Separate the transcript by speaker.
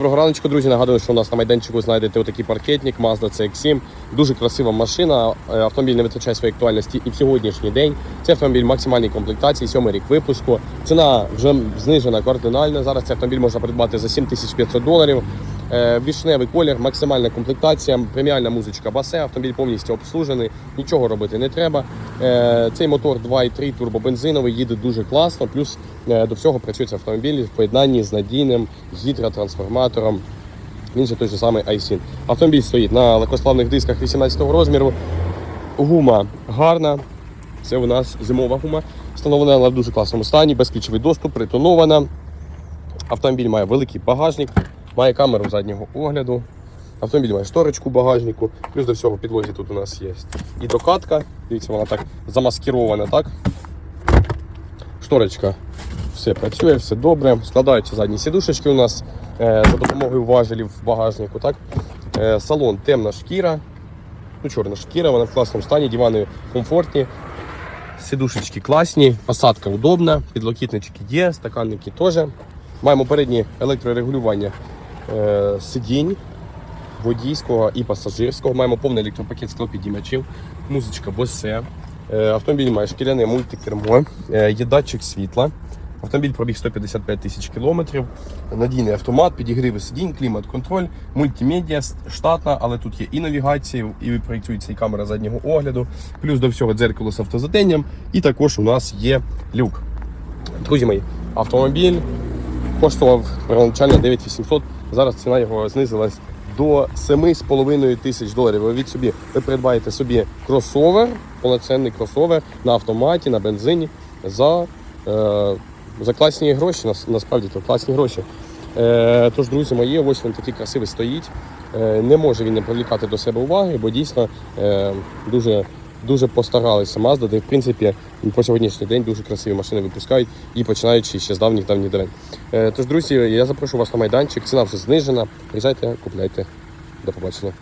Speaker 1: Доброго раночку, друзі. Нагадую, що у нас на майданчику знайдете отакий паркетник Mazda CX-7. Дуже красива машина. Е, Автомобіль не витрачає своєї актуальності і в сьогоднішній день. Це автомобіль максимальній комплектації, сьомий рік випуску. Ціна вже знижена кардинально. Зараз цей автомобіль можна придбати за 7500 доларів. Е, Вішневий колір, максимальна комплектація, преміальна музичка басе. Автомобіль повністю обслужений, нічого робити не треба. Е, Цей мотор 2.3 турбобензиновий їде дуже класно. Плюс е, до всього працює цей автомобіль в поєднанні з надійним гідротрансформатором. Він же той же самий iSyn. Автомобіль стоїть на легкосплавних дисках 18 розміру. Гума гарна. Це у нас зимова гума. Встановлена вона в дуже класному стані, безключовий доступ, притонована. Автомобіль має великий багажник, має камеру заднього огляду. Автомобіль має шторочку багажнику. Плюс до всього в підлозі тут у нас є і докатка. Дивіться, вона так замаскирована, так? Шторочка. Все працює, все добре. Складаються задні сідушечки у нас е, за допомогою важелів в багажнику. Так? Е, салон темна шкіра. Ну, чорна шкіра, вона в класному стані, дивани комфортні. Сідушечки класні, посадка удобна, підлокітнички є, стаканники теж. Маємо передні електрорегулювання е, сидінь водійського і пасажирського. Маємо повний електропакет склопідіймачів, музичка Bose. Е, Автомобіль має шкіряне мультикермо, е, є датчик світла. Автомобіль пробіг 155 тисяч кілометрів, надійний автомат, підігріви сидінь, клімат-контроль, мультимедіа штатна, але тут є і навігація, і проєктується і камера заднього огляду, плюс до всього дзеркало з автозатенням, і також у нас є люк. Друзі мої, автомобіль коштував первоначально 9800, зараз ціна його знизилась до 7,5 тисяч доларів. Ви від собі ви придбаєте собі кросовер, повноцінний кросовер на автоматі, на бензині за, е, за класні гроші. Нас, насправді то класні гроші. Е, тож, друзі мої, ось він такий красивий стоїть. Е, не може він не привлікати до себе уваги, бо дійсно е, дуже, дуже постаралися Mazda, де в принципі по сьогоднішній день дуже красиві машини випускають і починаючи ще з давніх давніх давен. Е, тож, друзі, я запрошую вас на майданчик. Ціна вже знижена. Приїжджайте, купляйте. До побачення.